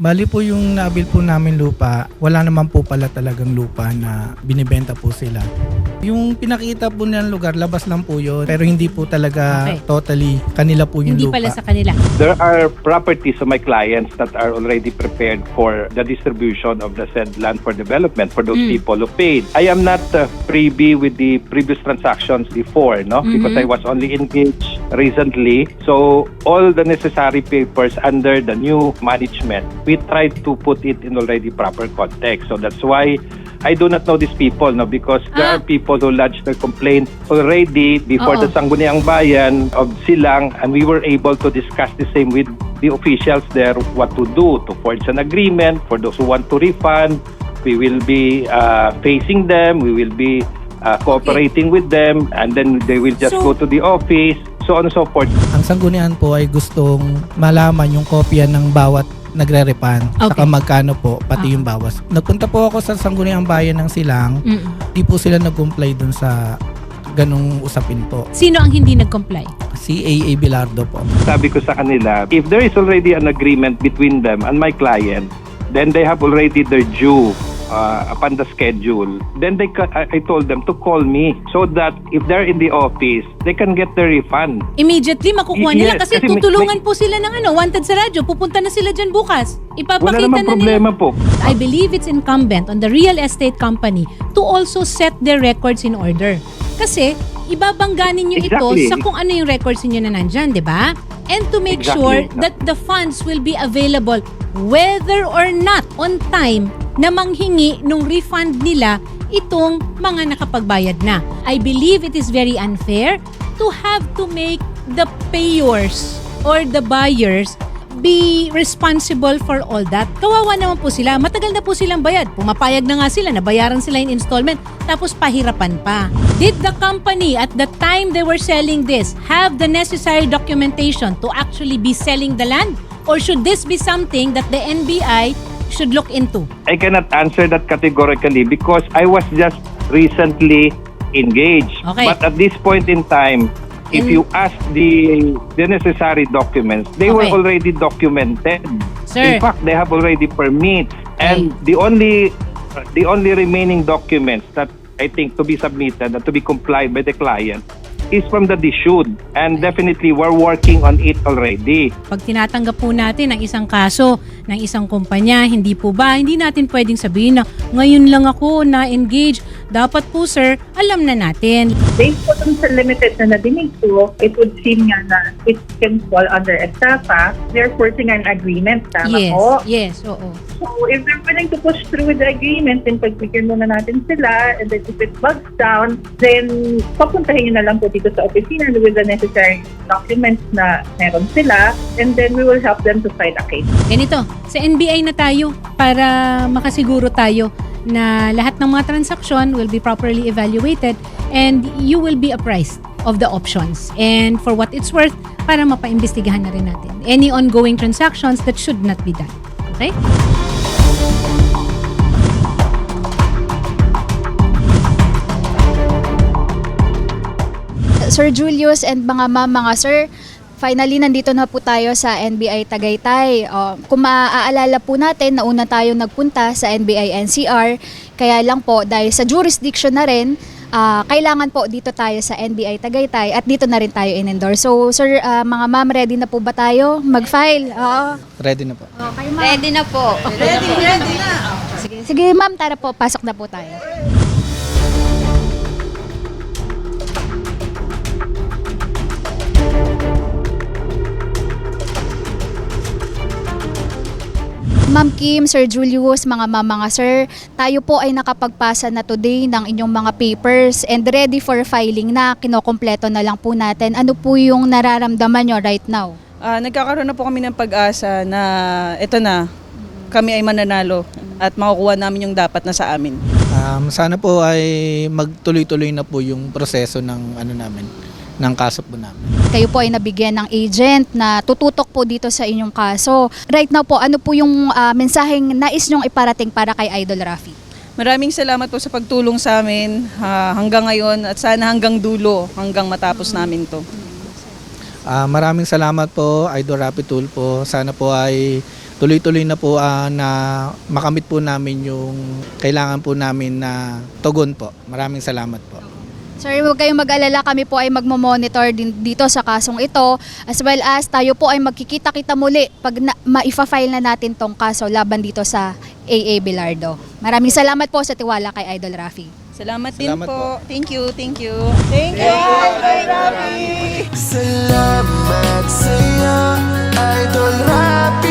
Bali po yung naabil po namin lupa, wala naman po pala talagang lupa na binibenta po sila. Yung pinakita po nilang lugar, labas lang po yun. Pero hindi po talaga Okay. totally kanila po yung Hindi lupa. pala sa kanila. There are properties of my clients that are already prepared for the distribution of the said land for development for those Mm. people who paid. I am not uh, privy with the previous transactions before, no? Because Mhm. I was only engaged recently. So all the necessary papers under the new management, we tried to put it in already proper context. So that's why I do not know these people, no, because there Ah. are people who lodged their complaint already before Oo. the Sangguniang Bayan of Silang, and we were able to discuss the same with the officials there what to do to forge an agreement for those who want to refund. We will be uh, facing them. We will be uh, cooperating with them, and then they will just So- go to the office, so on and so forth. Ang sanggunian po ay gustong malaman yung kopya ng bawat nagre-refund. Okay. Saka magkano po, pati Ah. yung bawas. Nagpunta po ako sa sangguniang bayan ng Silang. Mm-mm. Di po sila nag-comply dun sa ganong usapin po. Sino ang hindi nag-comply? Si AA Bilardo po. Sabi ko sa kanila, if there is already an agreement between them and my client, then they have already their due uh, upon the schedule. Then they ca- I told them to call me so that if they're in the office, they can get their refund. Immediately makukuha nila Yes, kasi, kasi may- tutulungan po sila ng ano, wanted sa radyo. Pupunta na sila dyan bukas. Wala Ipapakita namang na problema nila. po. I believe it's incumbent on the real estate company to also set their records in order. Kasi ibabangganin nyo ito Exactly. sa kung ano yung records niyo na nandyan, di ba? And to make Exactly. sure that the funds will be available whether or not on time na manghingi nung refund nila itong mga nakapagbayad na. I believe it is very unfair to have to make the payers or the buyers be responsible for all that. Kawawa naman po sila. Matagal na po silang bayad. Pumapayag na nga sila, nabayaran sila in installment, tapos pahirapan pa. Did the company at the time they were selling this have the necessary documentation to actually be selling the land? Or should this be something that the NBI should look into? I cannot answer that categorically because I was just recently engaged. Okay. But at this point in time, if In- you ask the the necessary documents, they were Okay. already documented. Sir. In fact, they have already permits, and the only the only remaining documents that I think to be submitted and to be complied by the client is from the dissued, and definitely we're working on it already. Pag tinatanggap po natin ang isang kaso ng isang kumpanya, hindi po ba, hindi natin pwedeng sabihin na ngayon lang ako na-engage. Dapat po sir, alam na natin. Based po sa limited na nadinig ko, it would seem nga na it can fall under ESTAFA. They're forcing an agreement, tama yes, po? yes, oo. So if they're willing to push through with the agreement, then pagbigyan muna natin sila, and then if it bugs down, then papuntahin nyo na lang po dito sa opisina with the necessary documents na meron sila, and then we will help them to fight a case. Ganito, sa NBI na tayo para makasiguro tayo na lahat ng mga transaksyon will be properly evaluated and you will be apprised of the options. And for what it's worth, para mapaimbestigahan na rin natin any ongoing transactions that should not be done. Okay? Sir Julius and mga ma'am, mga sir, finally nandito na po tayo sa NBI Tagaytay. Uh, kung maaalala po natin, nauna tayo nagpunta sa NBI NCR, kaya lang po dahil sa jurisdiction na rin, ah, kailangan po dito tayo sa NBI Tagaytay at dito na rin tayo in-endorse. So sir, ah, mga ma'am, ready na po ba tayo mag-file? Oo. Ready na po. Okay, ma'am. Ready na po. Sige, sige ma'am, tara po, pasok na po tayo. Ma'am Kim, Sir Julius, mga ma'am, mga sir, tayo po ay nakapagpasa na today ng inyong mga papers and ready for filing na, kinokompleto na lang po natin. Ano po yung nararamdaman nyo right now? Ah, nagkakaroon na po kami ng pag-asa na ito na, kami ay mananalo at makukuha namin yung dapat na sa amin. Um, sana po ay magtuloy-tuloy na po yung proseso ng ano namin, ng kaso po namin. Kayo po ay nabigyan ng agent na tututok po dito sa inyong kaso. Right now po, ano po yung ah, mensaheng nais nyong iparating para kay Idol Rafi? Maraming salamat po sa pagtulong sa amin ah, hanggang ngayon at sana hanggang dulo, hanggang matapos namin to. Ah, maraming salamat po, Idol Rapid Tool po. Sana po ay tuloy-tuloy na po ah, na makamit po namin yung kailangan po namin na tugon po. Maraming salamat po. Sir, huwag kayong mag-alala. Kami po ay magmo-monitor din dito sa kasong ito. As well as tayo po ay magkikita-kita muli pag na, maifa-file na natin tong kaso laban dito sa AA Bilardo. Maraming salamat po sa tiwala kay Idol Rafi. Salamat, din Salamat po. po. Thank you, thank you. Thank you, Idol Rafi! Salamat sa'yo, Idol Rapi